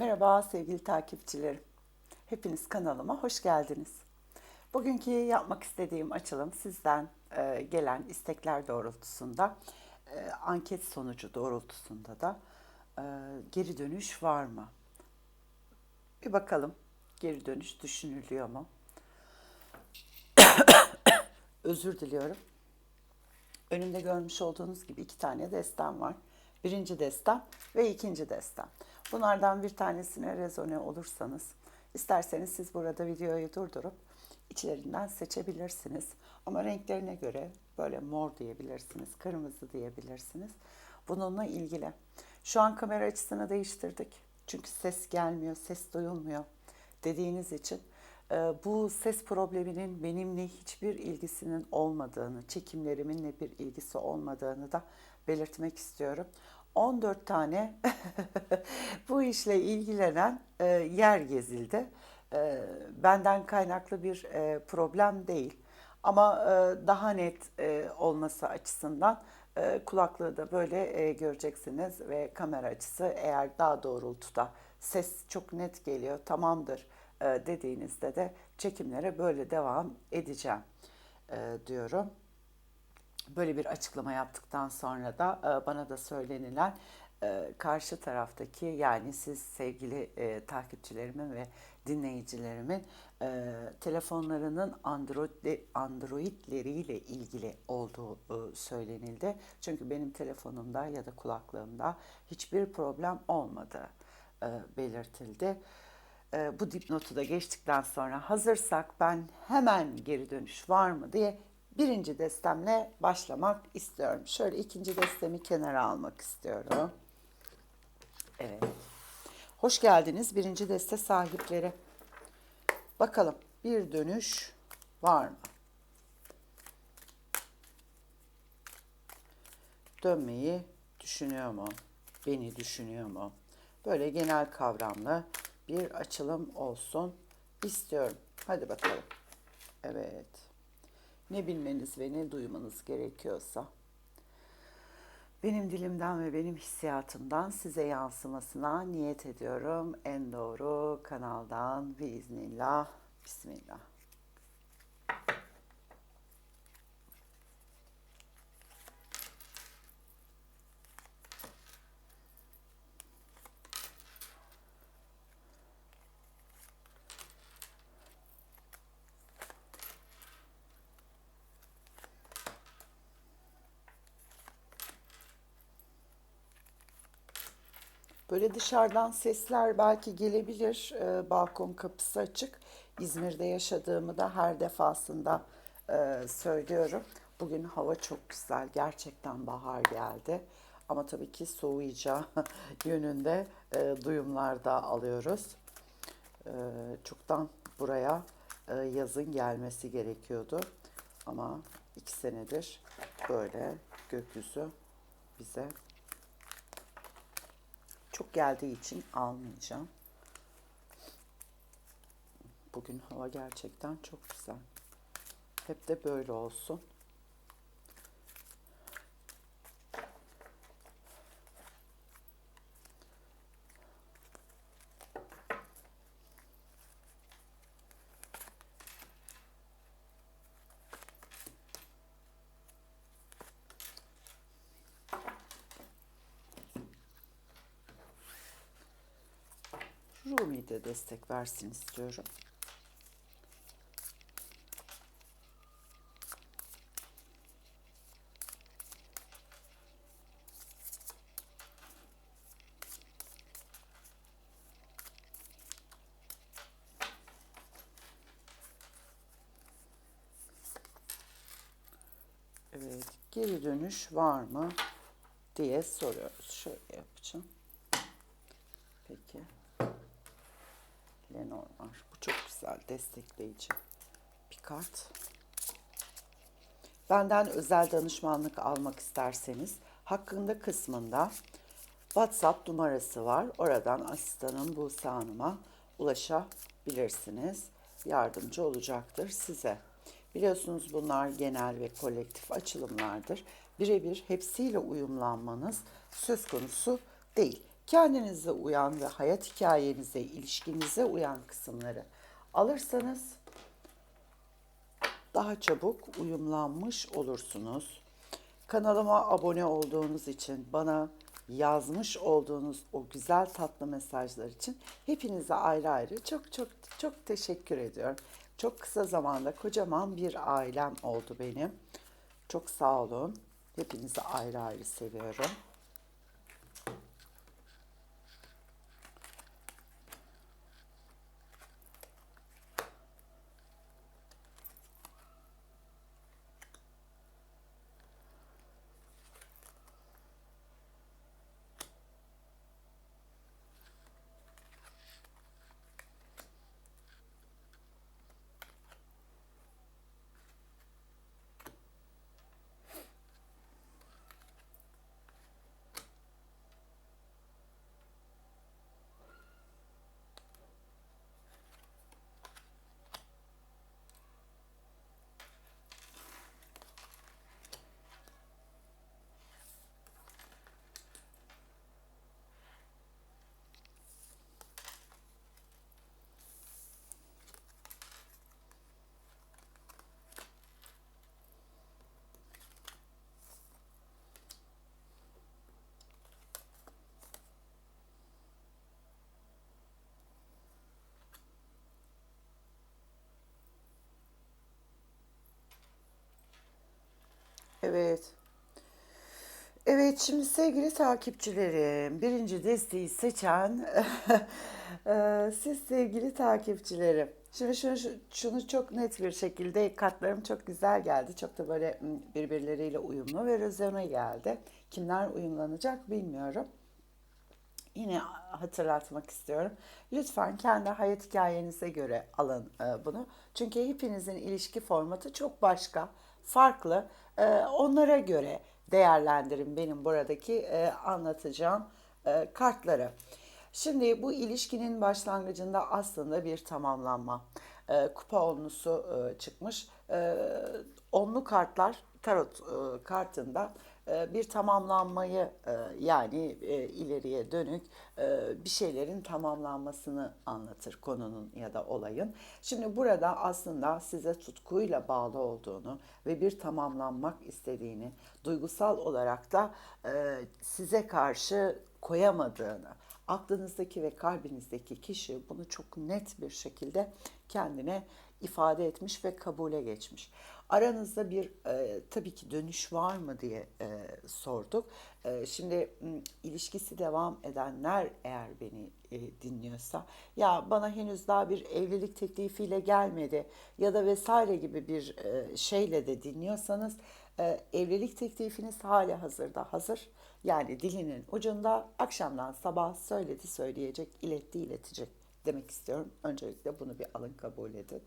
Merhaba sevgili takipçilerim. Hepiniz kanalıma hoş geldiniz. Bugünkü yapmak istediğim açılım sizden e, gelen istekler doğrultusunda, e, anket sonucu doğrultusunda da e, geri dönüş var mı? Bir bakalım geri dönüş düşünülüyor mu? Özür diliyorum. Önümde görmüş olduğunuz gibi iki tane destem var. Birinci destem ve ikinci destem. Bunlardan bir tanesine rezone olursanız, isterseniz siz burada videoyu durdurup içlerinden seçebilirsiniz. Ama renklerine göre böyle mor diyebilirsiniz, kırmızı diyebilirsiniz. Bununla ilgili. Şu an kamera açısını değiştirdik. Çünkü ses gelmiyor, ses duyulmuyor dediğiniz için e, bu ses probleminin benimle hiçbir ilgisinin olmadığını, çekimleriminle bir ilgisi olmadığını da belirtmek istiyorum. 14 tane bu işle ilgilenen e, yer gezildi. E, benden kaynaklı bir e, problem değil. Ama e, daha net e, olması açısından e, kulaklığı da böyle e, göreceksiniz ve kamera açısı eğer daha doğrultuda ses çok net geliyor tamamdır e, dediğinizde de çekimlere böyle devam edeceğim e, diyorum. Böyle bir açıklama yaptıktan sonra da e, bana da söylenilen e, karşı taraftaki yani siz sevgili e, takipçilerimin ve dinleyicilerimin e, telefonlarının Android Androidleriyle ilgili olduğu söylenildi. Çünkü benim telefonumda ya da kulaklığımda hiçbir problem olmadığı e, belirtildi. E, bu dipnotu da geçtikten sonra hazırsak ben hemen geri dönüş var mı diye birinci destemle başlamak istiyorum. Şöyle ikinci destemi kenara almak istiyorum. Evet. Hoş geldiniz birinci deste sahipleri. Bakalım bir dönüş var mı? Dönmeyi düşünüyor mu? Beni düşünüyor mu? Böyle genel kavramlı bir açılım olsun istiyorum. Hadi bakalım. Evet. Ne bilmeniz ve ne duymanız gerekiyorsa benim dilimden ve benim hissiyatımdan size yansımasına niyet ediyorum. En doğru kanaldan biiznillah. Bismillah. Böyle dışarıdan sesler belki gelebilir. Ee, balkon kapısı açık. İzmir'de yaşadığımı da her defasında e, söylüyorum. Bugün hava çok güzel. Gerçekten bahar geldi. Ama tabii ki soğuyacağı yönünde e, duyumlar da alıyoruz. E, çoktan buraya e, yazın gelmesi gerekiyordu. Ama iki senedir böyle gökyüzü bize geldiği için almayacağım. Bugün hava gerçekten çok güzel. Hep de böyle olsun. Rumi de destek versin istiyorum. Evet, geri dönüş var mı diye soruyoruz. Şöyle yapacağım. Peki. Lenormand. Bu çok güzel, destekleyici bir kart. Benden özel danışmanlık almak isterseniz hakkında kısmında WhatsApp numarası var. Oradan asistanım Buse Hanım'a ulaşabilirsiniz. Yardımcı olacaktır size. Biliyorsunuz bunlar genel ve kolektif açılımlardır. Birebir hepsiyle uyumlanmanız söz konusu değil kendinize uyan ve hayat hikayenize, ilişkinize uyan kısımları alırsanız daha çabuk uyumlanmış olursunuz. Kanalıma abone olduğunuz için, bana yazmış olduğunuz o güzel tatlı mesajlar için hepinize ayrı ayrı çok çok çok teşekkür ediyorum. Çok kısa zamanda kocaman bir ailem oldu benim. Çok sağ olun. Hepinizi ayrı ayrı seviyorum. Evet. Evet şimdi sevgili takipçilerim birinci desteği seçen eee, siz sevgili takipçilerim. Şimdi şunu, şu- şunu çok net bir şekilde kartlarım çok güzel geldi. Çok da böyle birbirleriyle uyumlu ve rezone geldi. Kimler uyumlanacak bilmiyorum. Yine hatırlatmak istiyorum. Lütfen kendi hayat hikayenize göre alın e, bunu. Çünkü hepinizin ilişki formatı çok başka, farklı. E, onlara göre değerlendirin benim buradaki e, anlatacağım e, kartları. Şimdi bu ilişkinin başlangıcında aslında bir tamamlanma. E, kupa onlusu e, çıkmış. Onlu kartlar tarot e, kartında bir tamamlanmayı e, yani e, ileriye dönük e, bir şeylerin tamamlanmasını anlatır konunun ya da olayın. Şimdi burada aslında size tutkuyla bağlı olduğunu ve bir tamamlanmak istediğini, duygusal olarak da size karşı koyamadığını, aklınızdaki ve kalbinizdeki kişi bunu çok net bir şekilde kendine ifade etmiş ve kabule geçmiş. Aranızda bir e, tabii ki dönüş var mı diye e, sorduk. E, şimdi ilişkisi devam edenler eğer beni e, dinliyorsa ya bana henüz daha bir evlilik teklifiyle gelmedi ya da vesaire gibi bir e, şeyle de dinliyorsanız e, evlilik teklifiniz hali hazırda hazır. Yani dilinin ucunda akşamdan sabah söyledi söyleyecek, iletti iletecek demek istiyorum. Öncelikle bunu bir alın kabul edin.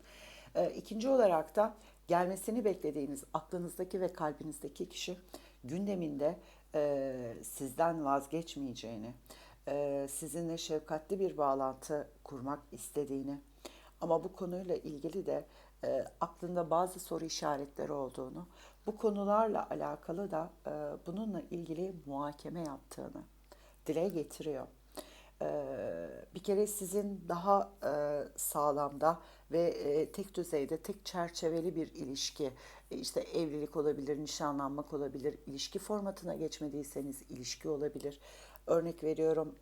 E, ikinci olarak da gelmesini beklediğiniz aklınızdaki ve kalbinizdeki kişi gündeminde e, sizden vazgeçmeyeceğini, e, sizinle şefkatli bir bağlantı kurmak istediğini ama bu konuyla ilgili de e, aklında bazı soru işaretleri olduğunu, bu konularla alakalı da e, bununla ilgili muhakeme yaptığını dile getiriyor. Ee, bir kere sizin daha e, sağlamda ve e, tek düzeyde, tek çerçeveli bir ilişki, e, işte evlilik olabilir, nişanlanmak olabilir, ilişki formatına geçmediyseniz ilişki olabilir. Örnek veriyorum,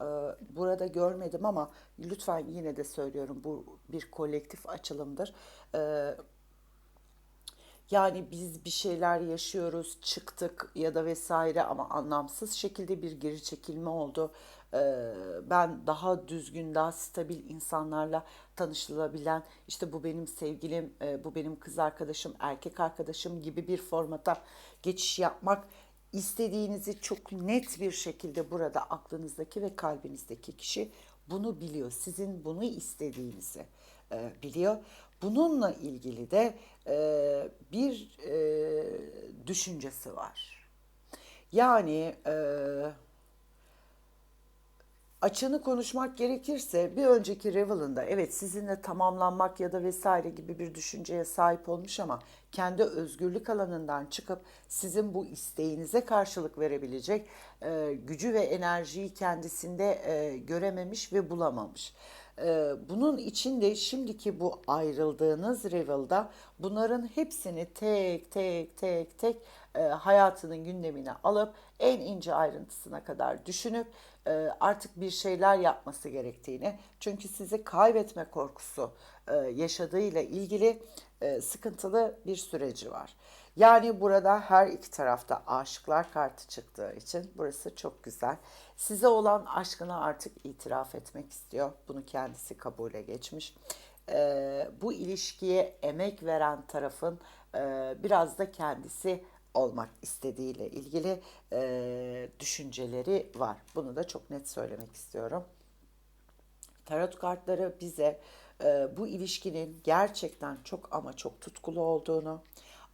burada görmedim ama lütfen yine de söylüyorum, bu bir kolektif açılımdır. Yani biz bir şeyler yaşıyoruz, çıktık ya da vesaire ama anlamsız şekilde bir geri çekilme oldu. Ee, ben daha düzgün, daha stabil insanlarla tanışılabilen, işte bu benim sevgilim, e, bu benim kız arkadaşım, erkek arkadaşım gibi bir formata geçiş yapmak istediğinizi çok net bir şekilde burada aklınızdaki ve kalbinizdeki kişi bunu biliyor. Sizin bunu istediğinizi e, biliyor. Bununla ilgili de e, bir düşüncesi var. Yani e, Açığını konuşmak gerekirse bir önceki Revel'ında evet sizinle tamamlanmak ya da vesaire gibi bir düşünceye sahip olmuş ama kendi özgürlük alanından çıkıp sizin bu isteğinize karşılık verebilecek e, gücü ve enerjiyi kendisinde e, görememiş ve bulamamış. E, bunun için de şimdiki bu ayrıldığınız Revel'da bunların hepsini tek tek tek tek e, hayatının gündemine alıp en ince ayrıntısına kadar düşünüp e, artık bir şeyler yapması gerektiğini çünkü sizi kaybetme korkusu e, yaşadığıyla ilgili sıkıntılı bir süreci var. Yani burada her iki tarafta aşıklar kartı çıktığı için burası çok güzel. Size olan aşkına artık itiraf etmek istiyor. Bunu kendisi kabule geçmiş. Bu ilişkiye emek veren tarafın biraz da kendisi olmak istediğiyle ilgili e, düşünceleri var. Bunu da çok net söylemek istiyorum. Tarot kartları bize e, bu ilişkinin gerçekten çok ama çok tutkulu olduğunu,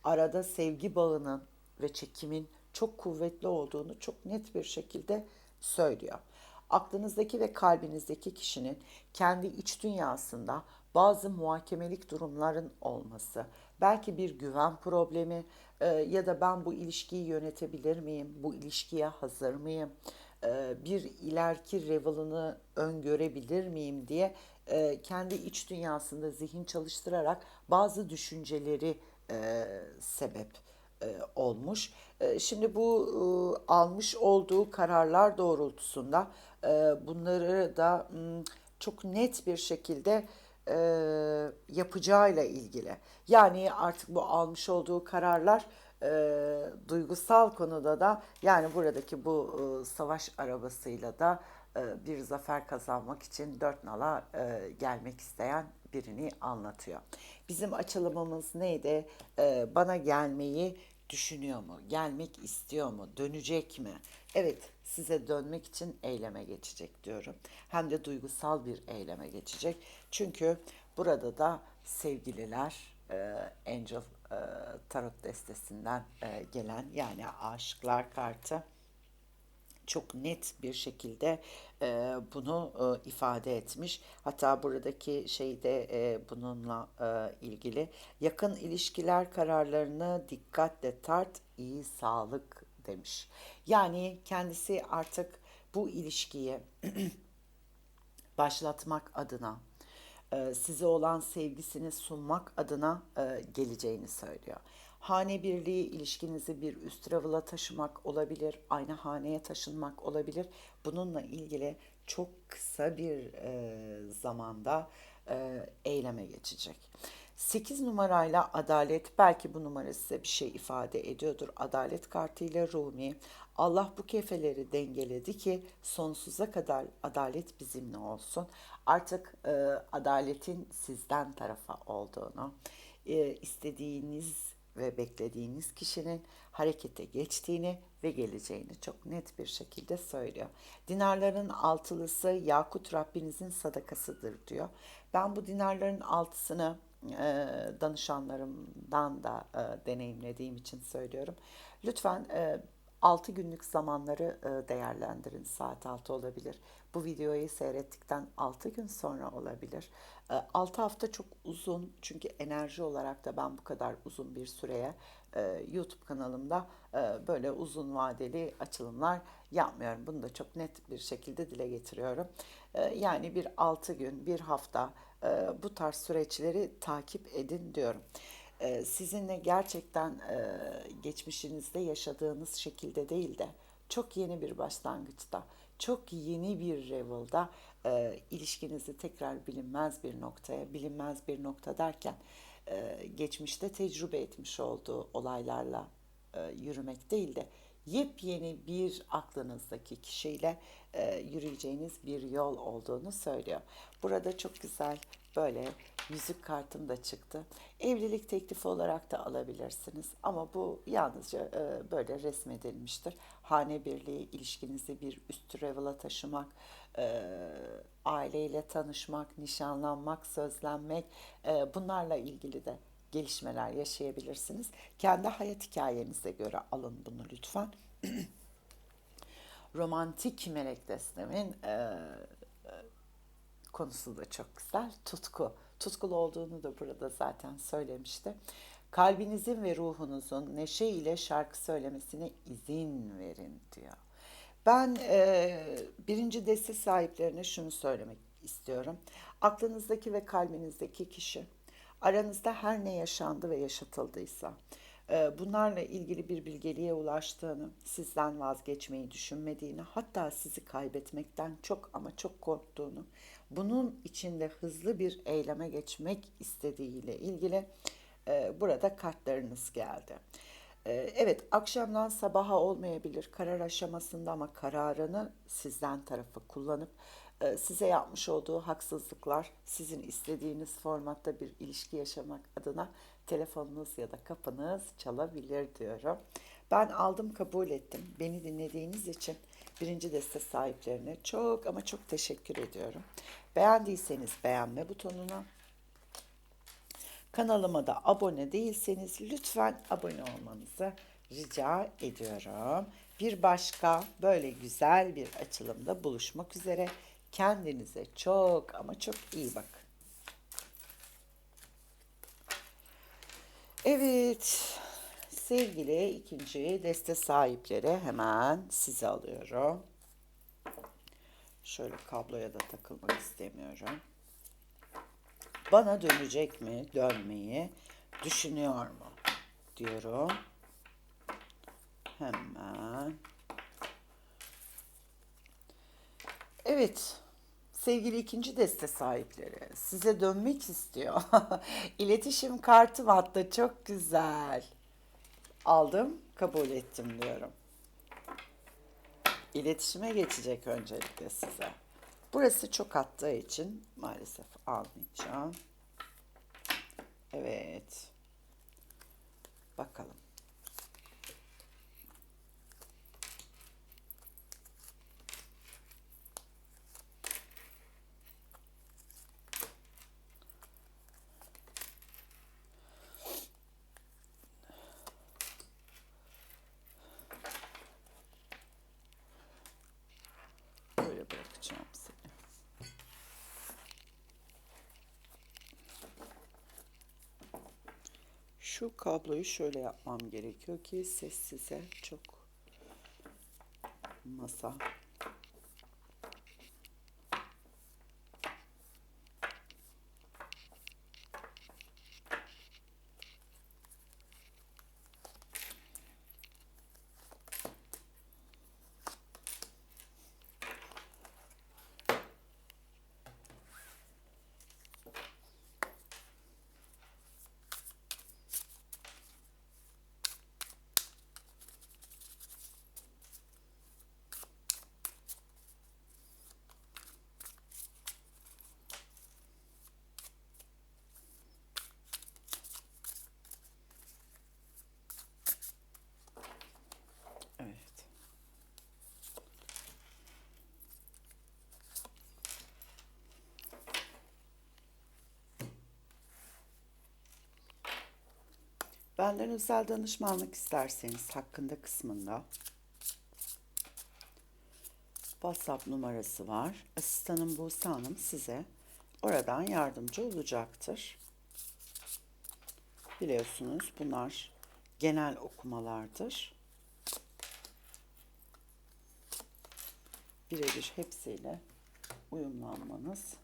arada sevgi bağının ve çekimin çok kuvvetli olduğunu çok net bir şekilde söylüyor. Aklınızdaki ve kalbinizdeki kişinin kendi iç dünyasında bazı muhakemelik durumların olması, belki bir güven problemi e, ya da ben bu ilişkiyi yönetebilir miyim, bu ilişkiye hazır mıyım, e, bir ileriki level'ını öngörebilir miyim diye e, kendi iç dünyasında zihin çalıştırarak bazı düşünceleri sebep olmuş. Şimdi bu almış olduğu kararlar doğrultusunda bunları da çok net bir şekilde e, yapacağıyla ilgili. Yani artık bu almış olduğu kararlar e, duygusal konuda da yani buradaki bu e, savaş arabasıyla da e, bir zafer kazanmak için dört nala e, gelmek isteyen birini anlatıyor. Bizim açılımımız neydi? E, bana gelmeyi düşünüyor mu? Gelmek istiyor mu? Dönecek mi? Evet, size dönmek için eyleme geçecek diyorum. Hem de duygusal bir eyleme geçecek. Çünkü burada da sevgililer e, Angel e, Tarot destesinden e, gelen yani aşıklar kartı çok net bir şekilde e, bunu e, ifade etmiş. Hatta buradaki şeyde e, bununla e, ilgili yakın ilişkiler kararlarını dikkatle tart, iyi sağlık demiş. Yani kendisi artık bu ilişkiyi başlatmak adına e, size olan sevgisini sunmak adına e, geleceğini söylüyor. Hane birliği ilişkinizi bir üst level'a taşımak olabilir, aynı haneye taşınmak olabilir. Bununla ilgili çok kısa bir e, zamanda e, eyleme geçecek. 8 numarayla adalet belki bu numara size bir şey ifade ediyordur. Adalet kartıyla Rumi Allah bu kefeleri dengeledi ki sonsuza kadar adalet bizimle olsun. Artık e, adaletin sizden tarafa olduğunu, e, istediğiniz ve beklediğiniz kişinin harekete geçtiğini ve geleceğini çok net bir şekilde söylüyor. Dinarların altılısı Yakut Rabbinizin sadakasıdır diyor. Ben bu dinarların altısını e, danışanlarımdan da e, deneyimlediğim için söylüyorum. Lütfen e, 6 günlük zamanları e, değerlendirin. Saat 6 olabilir. Bu videoyu seyrettikten 6 gün sonra olabilir. 6 e, hafta çok uzun çünkü enerji olarak da ben bu kadar uzun bir süreye e, YouTube kanalımda böyle uzun vadeli açılımlar yapmıyorum. Bunu da çok net bir şekilde dile getiriyorum. Yani bir 6 gün, bir hafta bu tarz süreçleri takip edin diyorum. Ee, sizinle gerçekten e, geçmişinizde yaşadığınız şekilde değil de çok yeni bir başlangıçta, çok yeni bir level'da e, ilişkinizi tekrar bilinmez bir noktaya, bilinmez bir nokta derken e, geçmişte tecrübe etmiş olduğu olaylarla yürümek değil de yepyeni bir aklınızdaki kişiyle e, yürüyeceğiniz bir yol olduğunu söylüyor. Burada çok güzel böyle yüzük kartım da çıktı. Evlilik teklifi olarak da alabilirsiniz ama bu yalnızca e, böyle resmedilmiştir. Hane birliği ilişkinizi bir üst level'a taşımak, e, aileyle tanışmak, nişanlanmak, sözlenmek e, bunlarla ilgili de gelişmeler yaşayabilirsiniz. Kendi hayat hikayenize göre alın bunu lütfen. romantik melek destemin e, konusu da çok güzel. Tutku. Tutkulu olduğunu da burada zaten söylemişti. Kalbinizin ve ruhunuzun neşe ile şarkı söylemesine izin verin diyor. Ben e, birinci deste sahiplerine şunu söylemek istiyorum. Aklınızdaki ve kalbinizdeki kişi aranızda her ne yaşandı ve yaşatıldıysa bunlarla ilgili bir bilgeliğe ulaştığını, sizden vazgeçmeyi düşünmediğini, hatta sizi kaybetmekten çok ama çok korktuğunu, bunun içinde hızlı bir eyleme geçmek istediğiyle ilgili e, burada kartlarınız geldi. E, evet, akşamdan sabaha olmayabilir karar aşamasında ama kararını sizden tarafı kullanıp e, size yapmış olduğu haksızlıklar, sizin istediğiniz formatta bir ilişki yaşamak adına telefonunuz ya da kapınız çalabilir diyorum. Ben aldım kabul ettim. Beni dinlediğiniz için birinci deste sahiplerine çok ama çok teşekkür ediyorum. Beğendiyseniz beğenme butonuna, kanalıma da abone değilseniz lütfen abone olmanızı rica ediyorum. Bir başka böyle güzel bir açılımda buluşmak üzere. Kendinize çok ama çok iyi bakın. Evet, sevgili ikinci deste sahipleri hemen size alıyorum. Şöyle kabloya da takılmak istemiyorum. Bana dönecek mi, dönmeyi düşünüyor mu diyorum. Hemen. Evet, sevgili ikinci deste sahipleri size dönmek istiyor. İletişim kartı hatta çok güzel. Aldım, kabul ettim diyorum. İletişime geçecek öncelikle size. Burası çok attığı için maalesef almayacağım. Evet. Bakalım. Böyle bırakacağım seni. Şu kabloyu şöyle yapmam gerekiyor ki ses size çok masa Evet. Benden özel danışmanlık isterseniz hakkında kısmında WhatsApp numarası var. Asistanım Buse Hanım size oradan yardımcı olacaktır. Biliyorsunuz bunlar genel okumalardır. Birebir hepsiyle uyumlanmanız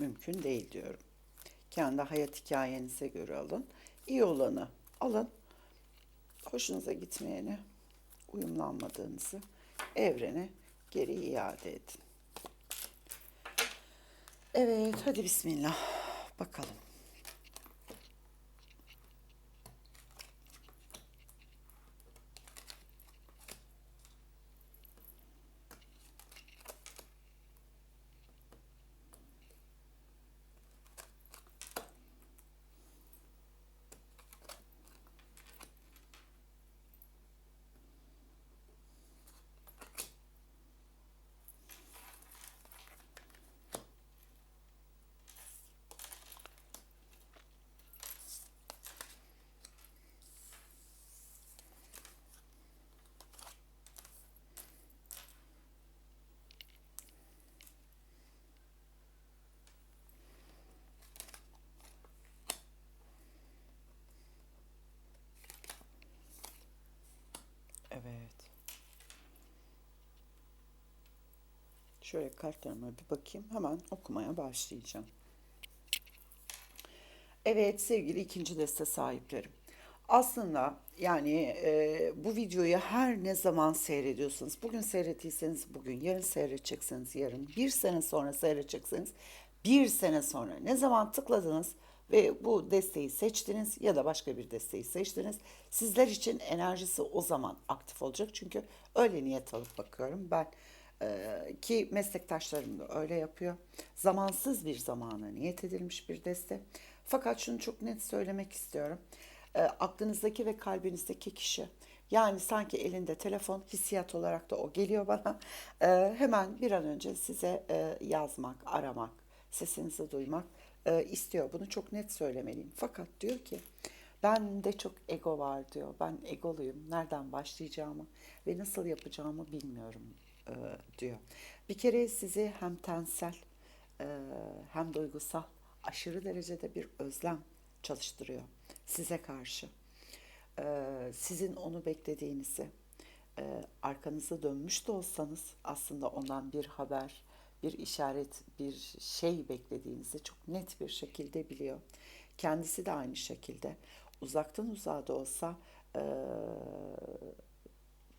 mümkün değil diyorum. Kendi hayat hikayenize göre alın. İyi olanı alın. Hoşunuza gitmeyeni, uyumlanmadığınızı evrene geri iade edin. Evet, hadi bismillah. Bakalım. Evet. Şöyle kartlarıma bir bakayım. Hemen okumaya başlayacağım. Evet sevgili ikinci deste sahiplerim. Aslında yani e, bu videoyu her ne zaman seyrediyorsanız, bugün seyrettiyseniz bugün, yarın seyredecekseniz yarın, bir sene sonra seyredecekseniz bir sene sonra ne zaman tıkladınız ve bu desteği seçtiniz ya da başka bir desteği seçtiniz. Sizler için enerjisi o zaman aktif olacak. Çünkü öyle niyet alıp bakıyorum. Ben ee, ki meslektaşlarım da öyle yapıyor. Zamansız bir zamana niyet edilmiş bir deste. Fakat şunu çok net söylemek istiyorum. Ee, aklınızdaki ve kalbinizdeki kişi yani sanki elinde telefon hissiyat olarak da o geliyor bana. Ee, hemen bir an önce size e, yazmak, aramak, sesinizi duymak e, istiyor. Bunu çok net söylemeliyim. Fakat diyor ki ben de çok ego var diyor. Ben egoluyum. Nereden başlayacağımı ve nasıl yapacağımı bilmiyorum e, diyor. Bir kere sizi hem tensel e, hem duygusal aşırı derecede bir özlem çalıştırıyor size karşı. E, sizin onu beklediğinizi, e, arkanızı dönmüş de olsanız aslında ondan bir haber, bir işaret, bir şey beklediğinizi çok net bir şekilde biliyor. Kendisi de aynı şekilde uzaktan uzağa da olsa e,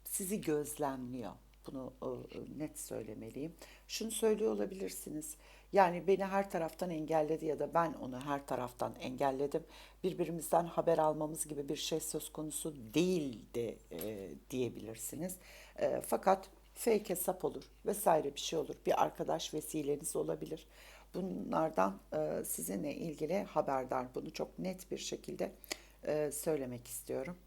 sizi gözlemliyor. Bunu e, net söylemeliyim. Şunu söylüyor olabilirsiniz. Yani beni her taraftan engelledi ya da ben onu her taraftan engelledim. Birbirimizden haber almamız gibi bir şey söz konusu değildi e, diyebilirsiniz. E, fakat fake hesap olur vesaire bir şey olur. Bir arkadaş vesileniz olabilir. Bunlardan e, sizinle ilgili haberdar. Bunu çok net bir şekilde e, söylemek istiyorum.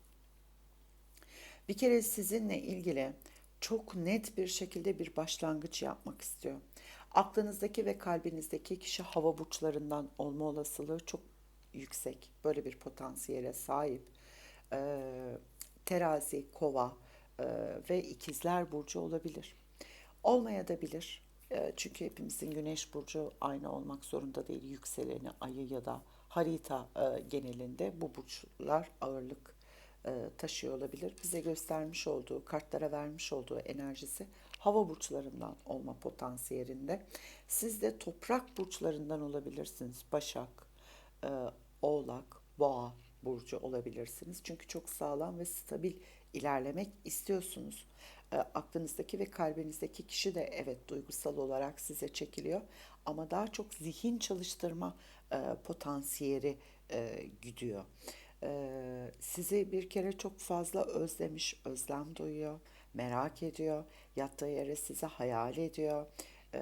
Bir kere sizinle ilgili çok net bir şekilde bir başlangıç yapmak istiyor. Aklınızdaki ve kalbinizdeki kişi hava burçlarından olma olasılığı çok yüksek. Böyle bir potansiyele sahip. Ee, terazi, kova e, ve ikizler burcu olabilir. Olmaya da bilir. E, çünkü hepimizin güneş burcu aynı olmak zorunda değil. Yükseleni, ayı ya da harita e, genelinde bu burçlar ağırlık e, taşıyor olabilir. Bize göstermiş olduğu, kartlara vermiş olduğu enerjisi hava burçlarından olma potansiyelinde. Siz de toprak burçlarından olabilirsiniz. Başak, e, Oğlak, Boğa burcu olabilirsiniz. Çünkü çok sağlam ve stabil ilerlemek istiyorsunuz. E, aklınızdaki ve kalbinizdeki kişi de evet duygusal olarak size çekiliyor ama daha çok zihin çalıştırma potansiyeli gidiyor e, sizi bir kere çok fazla özlemiş, özlem duyuyor, merak ediyor, yattığı yere sizi hayal ediyor. E,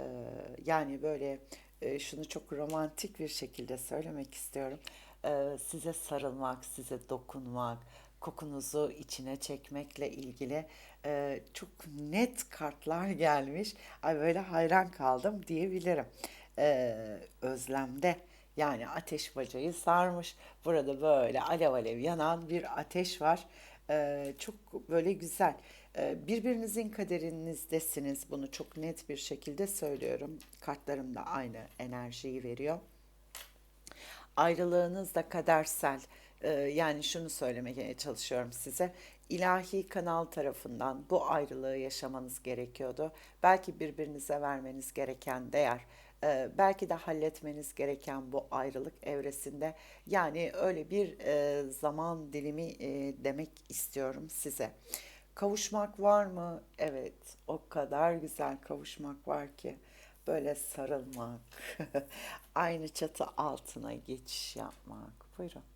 yani böyle e, şunu çok romantik bir şekilde söylemek istiyorum. E, size sarılmak, size dokunmak, kokunuzu içine çekmekle ilgili e, çok net kartlar gelmiş. Ay böyle hayran kaldım diyebilirim. E, özlemde yani ateş bacayı sarmış. Burada böyle alev alev yanan bir ateş var. Ee, çok böyle güzel. Ee, birbirinizin kaderinizdesiniz. Bunu çok net bir şekilde söylüyorum. Kartlarım da aynı enerjiyi veriyor. Ayrılığınız da kadersel. Ee, yani şunu söylemeye çalışıyorum size. İlahi kanal tarafından bu ayrılığı yaşamanız gerekiyordu. Belki birbirinize vermeniz gereken değer e, belki de halletmeniz gereken bu ayrılık evresinde yani öyle bir e, zaman dilimi e, demek istiyorum size. Kavuşmak var mı? Evet, o kadar güzel kavuşmak var ki böyle sarılmak, aynı çatı altına geçiş yapmak. Buyurun.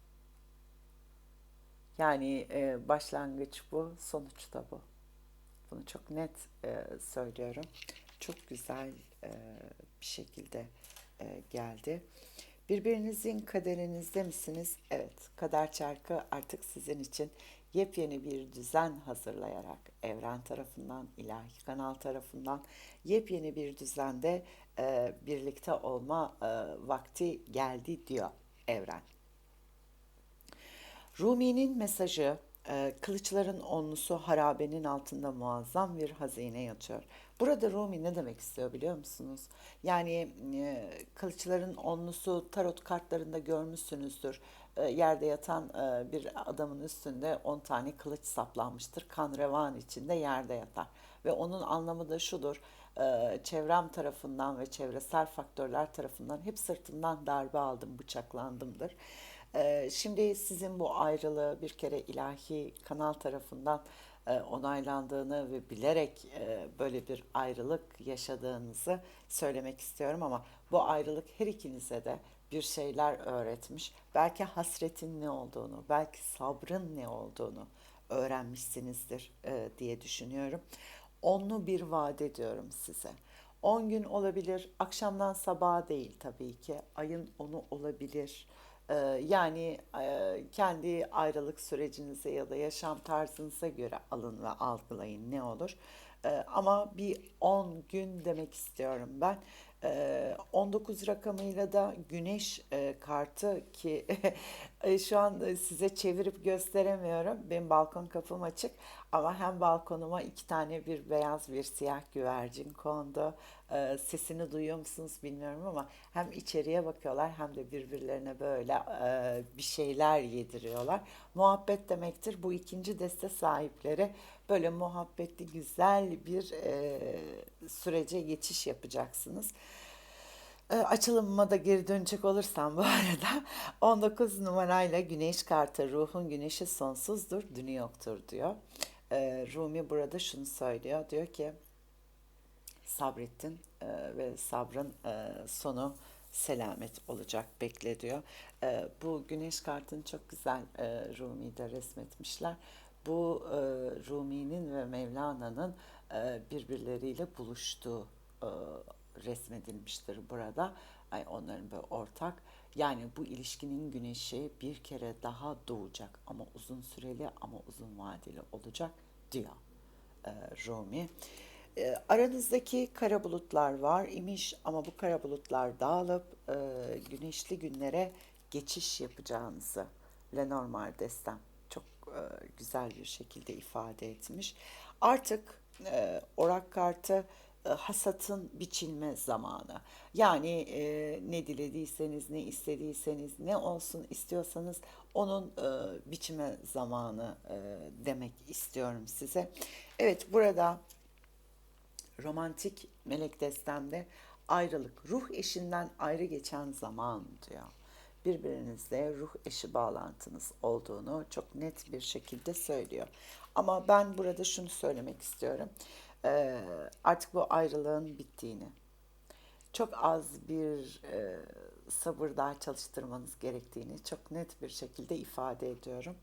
Yani e, başlangıç bu, sonuç da bu. Bunu çok net e, söylüyorum. Çok güzel e, bir şekilde e, geldi. Birbirinizin kaderinizde misiniz? Evet, kader çarkı artık sizin için yepyeni bir düzen hazırlayarak evren tarafından, ilahi kanal tarafından yepyeni bir düzende e, birlikte olma e, vakti geldi diyor evren. Rumi'nin mesajı e, kılıçların onlusu harabenin altında muazzam bir hazine yatıyor. Burada Rumi ne demek istiyor biliyor musunuz? Yani e, kılıçların onlusu tarot kartlarında görmüşsünüzdür. e, yerde yatan bir adamın üstünde 10 tane kılıç saplanmıştır. Kan revan içinde yerde yatar. Ve onun anlamı da şudur. Çevrem tarafından ve çevresel faktörler tarafından hep sırtımdan darbe aldım, bıçaklandımdır. E, Şimdi sizin bu ayrılığı bir kere ilahi kanal tarafından e, onaylandığını ve bilerek e, böyle bir ayrılık yaşadığınızı söylemek istiyorum ama bu ayrılık her ikinize de bir şeyler öğretmiş. Belki hasretin ne olduğunu, belki sabrın ne olduğunu öğrenmişsinizdir e, diye düşünüyorum. Onlu bir vaat ediyorum size. 10 gün olabilir, akşamdan sabaha değil tabii ki. Ayın onu olabilir. Ee, Yani e, kendi ayrılık sürecinize ya da yaşam tarzınıza göre alın ve algılayın ne olur. Ee, Ama bir 10 gün demek istiyorum ben. Ee, 19 rakamıyla da güneş e, kartı ki şu an e, size çevirip gösteremiyorum. Benim balkon kapım açık ama hem balkonuma iki tane bir beyaz bir siyah güvercin kondu. Ee, Sesini duyuyor musunuz bilmiyorum ama hem içeriye bakıyorlar hem de birbirlerine böyle e, bir şeyler yediriyorlar. Muhabbet demektir. Bu ikinci deste sahipleri böyle muhabbetli güzel bir e, sürece geçiş yapacaksınız. E, Açılımıma da geri dönecek olursam bu arada 19 numarayla güneş kartı ruhun güneşi sonsuzdur, dünü yoktur diyor. E, Rumi burada şunu söylüyor. Diyor ki sabrettin e, ve sabrın e, sonu selamet olacak bekle diyor. E, bu güneş kartını çok güzel e, Rumi'de resmetmişler. Bu Rumi'nin ve Mevlana'nın birbirleriyle buluştuğu resmedilmiştir burada. Ay onların böyle ortak. Yani bu ilişkinin güneşi bir kere daha doğacak ama uzun süreli ama uzun vadeli olacak diyor e, Rumi. E, aranızdaki kara bulutlar var imiş ama bu kara bulutlar dağılıp e, güneşli günlere geçiş yapacağınızı Lenormand destem çok e, güzel bir şekilde ifade etmiş. Artık e, orak kartı hasatın biçilme zamanı. Yani e, ne dilediyseniz, ne istediyseniz, ne olsun istiyorsanız onun e, biçime zamanı e, demek istiyorum size. Evet burada romantik melek destemde ayrılık, ruh eşinden ayrı geçen zaman diyor. Birbirinizle ruh eşi bağlantınız olduğunu çok net bir şekilde söylüyor. Ama ben burada şunu söylemek istiyorum. Ee, artık bu ayrılığın bittiğini, çok az bir e, sabır daha çalıştırmanız gerektiğini çok net bir şekilde ifade ediyorum.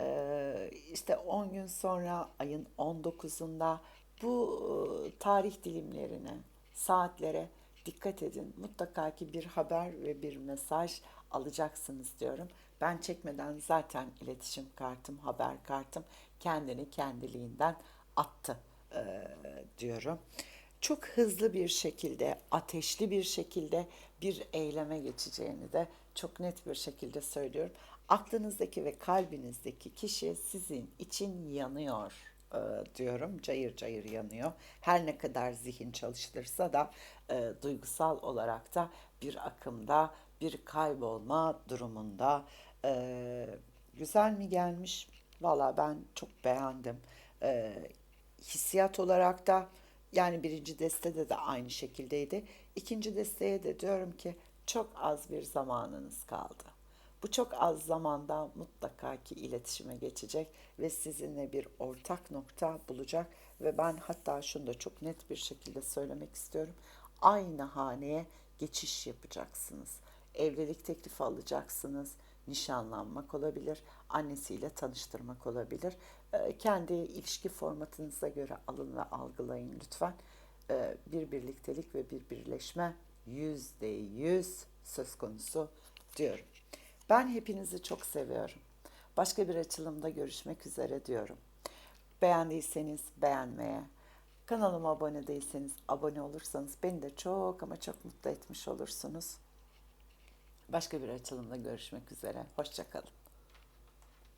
Ee, işte 10 gün sonra ayın 19'unda bu e, tarih dilimlerine, saatlere dikkat edin. Mutlaka ki bir haber ve bir mesaj alacaksınız diyorum. Ben çekmeden zaten iletişim kartım, haber kartım kendini kendiliğinden attı e, diyorum. Çok hızlı bir şekilde, ateşli bir şekilde bir eyleme geçeceğini de çok net bir şekilde söylüyorum. Aklınızdaki ve kalbinizdeki kişi sizin için yanıyor e, diyorum. Cayır cayır yanıyor. Her ne kadar zihin çalıştırsa da e, duygusal olarak da bir akımda, bir kaybolma durumunda. E, güzel mi gelmiş? Valla ben çok beğendim. E, hissiyat olarak da yani birinci destede de aynı şekildeydi. İkinci desteye de diyorum ki çok az bir zamanınız kaldı. Bu çok az zamanda mutlaka ki iletişime geçecek ve sizinle bir ortak nokta bulacak ve ben hatta şunu da çok net bir şekilde söylemek istiyorum. Aynı haneye geçiş yapacaksınız. Evlilik teklifi alacaksınız. Nişanlanmak olabilir, annesiyle tanıştırmak olabilir. Ee, Kendi ilişki formatınıza göre alın ve algılayın lütfen. Ee, Bir birliktelik ve bir birleşme yüzde yüz söz konusu diyorum. Ben hepinizi çok seviyorum. Başka bir açılımda görüşmek üzere diyorum. Beğendiyseniz beğenmeye, kanalıma abone değilseniz abone olursanız beni de çok ama çok mutlu etmiş olursunuz. Başka bir açılımda görüşmek üzere. Hoşçakalın.